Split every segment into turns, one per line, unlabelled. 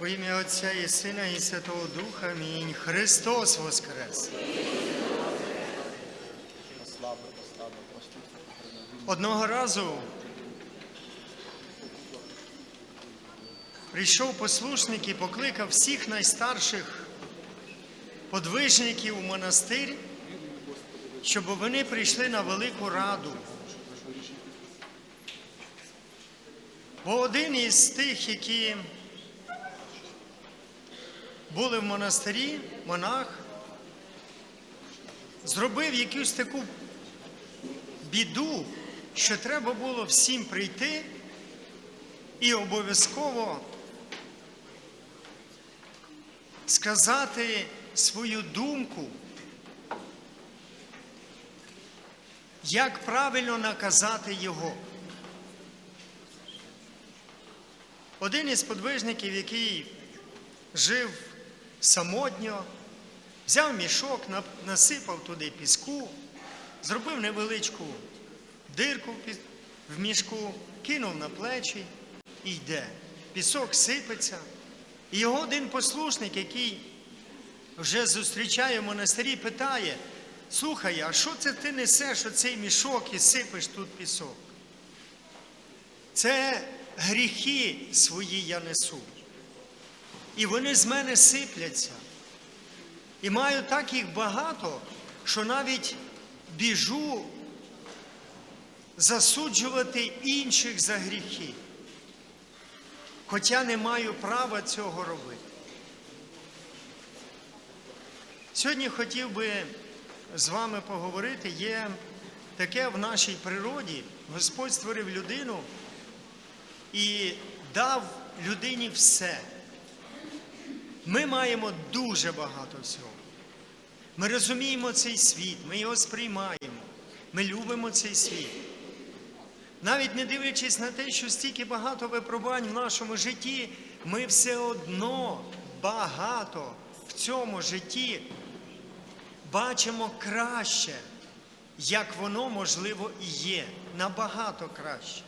У ім'я Отця і Сина, і Святого Духа. Амінь. Христос Воскрес! Одного разу прийшов послушник і покликав всіх найстарших подвижників у монастир, щоб вони прийшли на велику раду. Бо один із тих, які були в монастирі, монах, зробив якусь таку біду, що треба було всім прийти і обов'язково сказати свою думку, як правильно наказати його. Один із подвижників, який жив самотньо, взяв мішок, насипав туди піску, зробив невеличку дирку в мішку, кинув на плечі і йде. Пісок сипеться. І його один послушник, який вже зустрічає в монастирі, питає: слухай, а що це ти несеш оцей мішок і сипеш тут пісок? Це гріхи свої я несу. І вони з мене сипляться. І маю так їх багато, що навіть біжу засуджувати інших за гріхи. Хоча не маю права цього робити. Сьогодні хотів би з вами поговорити. Є таке в нашій природі. Господь створив людину і дав людині все. Ми маємо дуже багато всього. Ми розуміємо цей світ, ми його сприймаємо, ми любимо цей світ. Навіть не дивлячись на те, що стільки багато випробувань в нашому житті, ми все одно багато в цьому житті бачимо краще, як воно можливо і є, набагато краще.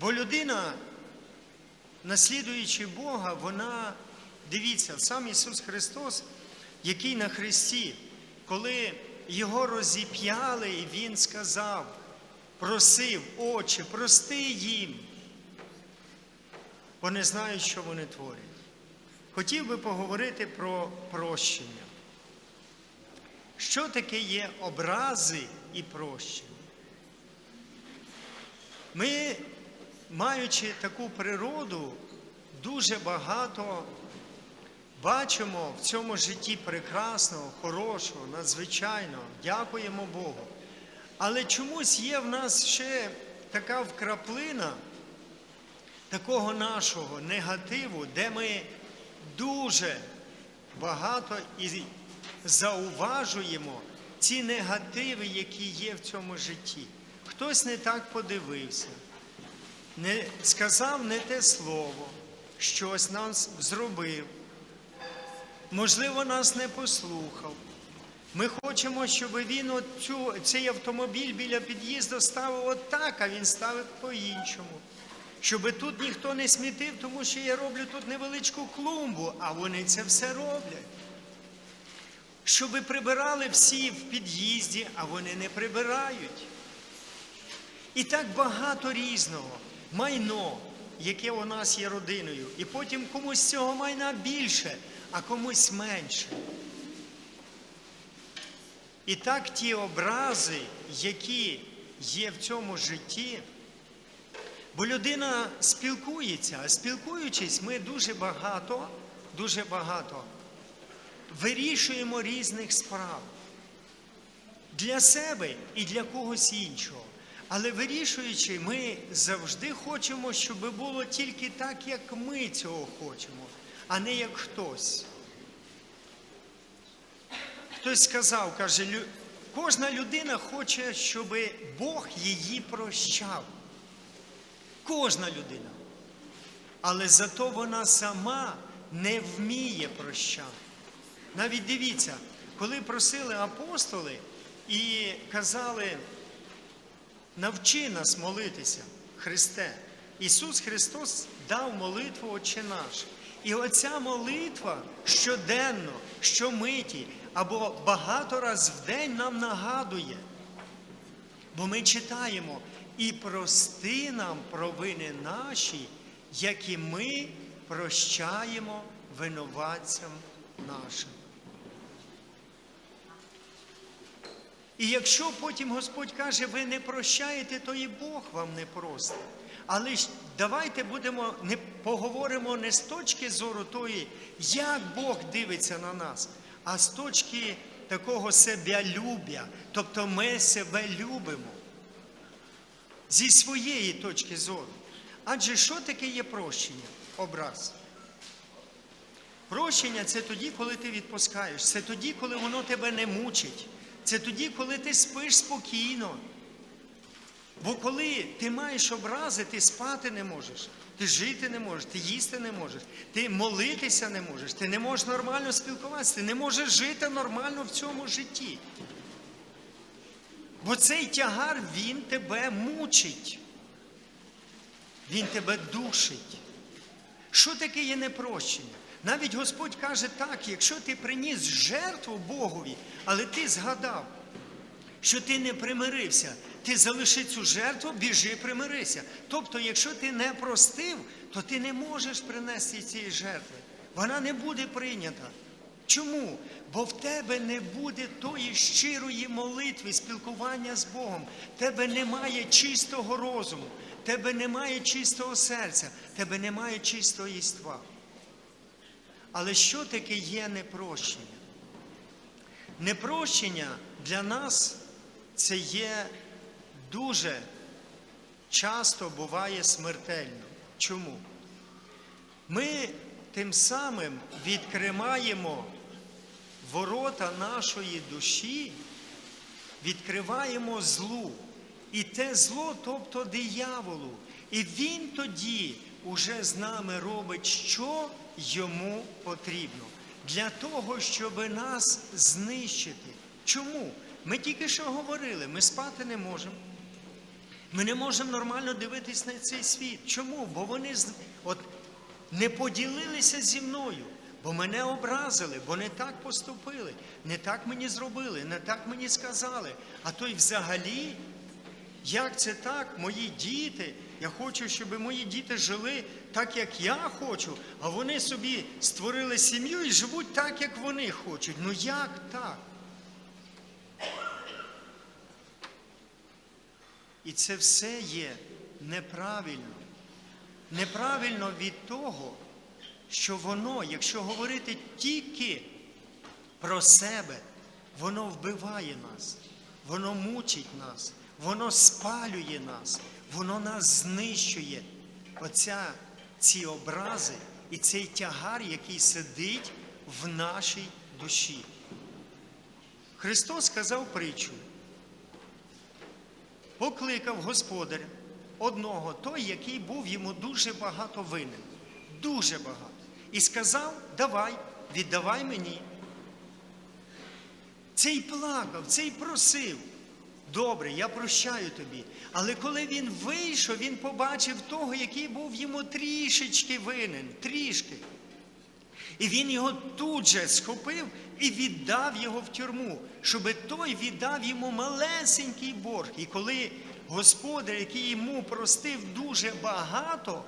Бо людина, наслідуючи Бога, вона, дивіться, сам Ісус Христос, який на Христі, коли його розіп'яли, і Він сказав, просив, Отче, прости їм, бо не знають, що вони творять. Хотів би поговорити про прощення. Що таке є образи і прощення? Ми, маючи таку природу, дуже багато бачимо в цьому житті прекрасного, хорошого, надзвичайного. Дякуємо Богу. Але чомусь є в нас ще така вкраплина такого нашого негативу, де ми дуже багато і зауважуємо ці негативи, які є в цьому житті. Хтось не так подивився, не сказав не те слово, щось нам зробив. Можливо, нас не послухав. Ми хочемо, щоб він оцю, цей автомобіль біля під'їзду ставив отак, а він ставить по-іншому. Щоб тут ніхто не смітив, тому що я роблю тут невеличку клумбу, а вони це все роблять. Щоб прибирали всі в під'їзді, а вони не прибирають. І так багато різного майно, яке у нас є родиною. І потім комусь цього майна більше, а комусь менше. І так ті образи, які є в цьому житті, бо людина спілкується, а спілкуючись, ми дуже багато, дуже багато вирішуємо різних справ для себе і для когось іншого. Але вирішуючи, ми завжди хочемо, щоб було тільки так, як ми цього хочемо, а не як хтось. Хтось сказав, каже, кожна людина хоче, щоб Бог її прощав. Кожна людина. Але зато вона сама не вміє прощати. Навіть дивіться, коли просили апостоли і казали, навчи нас молитися, Христе, Ісус Христос дав молитву Отче наш. І оця молитва щоденно, щомиті або багато раз в день нам нагадує. Бо ми читаємо і прости нам провини наші, які ми прощаємо винуватцям нашим. І якщо потім Господь каже, ви не прощаєте, то і Бог вам не простить. Але ж давайте будемо не поговоримо не з точки зору тої, як Бог дивиться на нас, а з точки такого себялюбя. Тобто ми себе любимо зі своєї точки зору. Адже що таке є прощення? Образ. Прощення це тоді, коли ти відпускаєш, це тоді, коли воно тебе не мучить. Це тоді, коли ти спиш спокійно. Бо коли ти маєш образи, ти спати не можеш, ти жити не можеш, ти їсти не можеш, ти молитися не можеш, ти не можеш нормально спілкуватися, ти не можеш жити нормально в цьому житті. Бо цей тягар, він тебе мучить. Він тебе душить. Що таке є непрощення? Навіть Господь каже так, якщо ти приніс жертву Богові, але ти згадав, що ти не примирився, ти залиши цю жертву, біжи, примирися. Тобто, якщо ти не простив, то ти не можеш принести цієї жертви. Вона не буде прийнята. Чому? Бо в тебе не буде тої щирої молитви, спілкування з Богом. Тебе немає чистого розуму, тебе немає чистого серця, тебе немає чистого єства. Але що таке є непрощення? Непрощення для нас це є дуже часто буває смертельно. Чому? Ми тим самим відкриваємо ворота нашої душі, відкриваємо злу. І те зло, тобто дияволу. І він тоді уже з нами робить, що йому потрібно. Для того, щоб нас знищити. Чому? Ми тільки що говорили, ми спати не можемо. Ми не можемо нормально дивитись на цей світ. Чому? Бо вони от, не поділилися зі мною, бо мене образили, бо не так поступили, не так мені зробили, не так мені сказали. А то й взагалі, як це так, мої діти, я хочу, щоб мої діти жили так, як я хочу, а вони собі створили сім'ю і живуть так, як вони хочуть. Ну як так? І це все є неправильно. Неправильно від того, що воно, якщо говорити тільки про себе, воно вбиває нас, воно мучить нас, воно спалює нас, воно нас знищує. Оця, ці образи і цей тягар, який сидить в нашій душі. Христос сказав притчу. Покликав господар одного, той, який був йому дуже багато винен, дуже багато. І сказав: давай, віддавай мені. Цей плакав, цей просив. Добре, я прощаю тобі. Але коли він вийшов, він побачив того, який був йому трішечки винен, трішки. І він його тут же схопив і віддав його в тюрму, щоб той віддав йому малесенький борг. І коли господар, який йому простив дуже багато,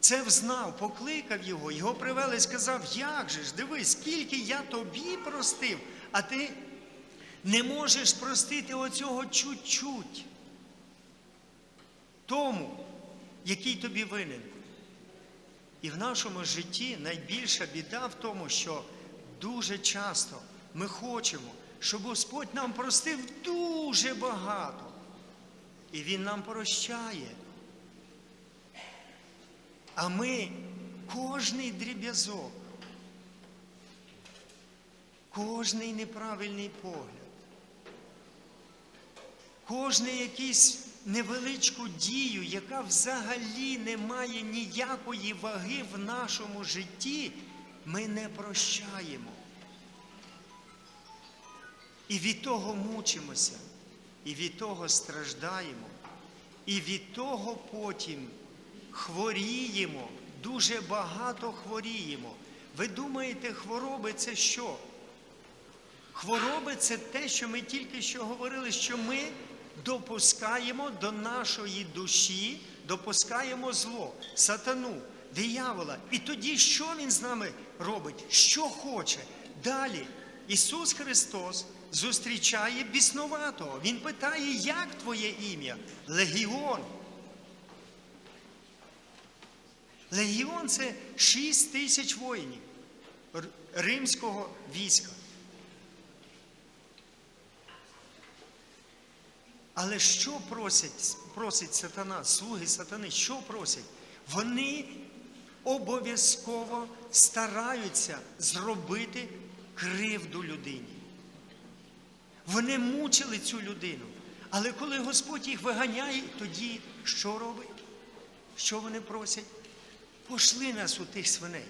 це взнав, покликав його, його привели і сказав, як же ж, дивись, скільки я тобі простив, а ти не можеш простити оцього чуть-чуть тому, який тобі винен. І в нашому житті найбільша біда в тому, що дуже часто ми хочемо, щоб Господь нам простив дуже багато. І Він нам прощає. А ми кожний дріб'язок, кожний неправильний погляд, кожний якийсь невеличку дію, яка взагалі не має ніякої ваги в нашому житті, ми не прощаємо. І від того мучимося, і від того страждаємо. І від того потім хворіємо, дуже багато хворіємо. Ви думаєте, хвороби це що? Хвороби це те, що ми тільки що говорили, що ми допускаємо до нашої душі, допускаємо зло, сатану, диявола. І тоді що він з нами робить? Що хоче? Далі Ісус Христос зустрічає біснуватого. Він питає, як твоє ім'я? Легіон. Легіон це 6 тисяч воїнів римського війська. Але що просить, просить сатана, слуги сатани? Що просять? Вони обов'язково стараються зробити кривду людині. Вони мучили цю людину. Але коли Господь їх виганяє, тоді що робить? Що вони просять? Пошли нас у тих свиней.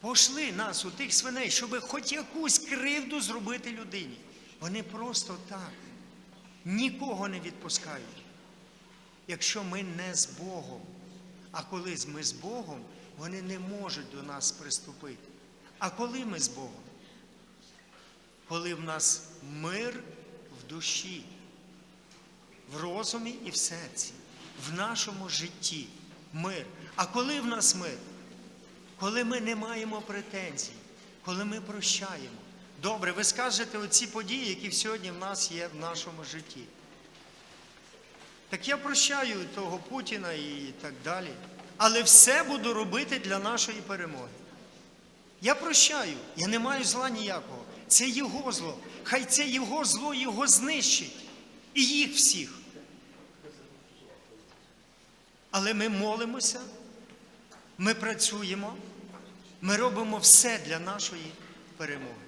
Пошли нас у тих свиней, щоб хоч якусь кривду зробити людині. Вони просто так нікого не відпускають. Якщо ми не з Богом, а коли ми з Богом, вони не можуть до нас приступити. А коли ми з Богом? Коли в нас мир в душі, в розумі і в серці, в нашому житті мир. А коли в нас мир? Коли ми не маємо претензій, коли ми прощаємо. Добре, ви скажете оці події, які сьогодні в нас є в нашому житті. Так я прощаю того Путіна і так далі. Але все буду робити для нашої перемоги. Я прощаю, я не маю зла ніякого. Це його зло. Хай це його зло його знищить. І їх всіх. Але ми молимося, ми працюємо, ми робимо все для нашої перемоги.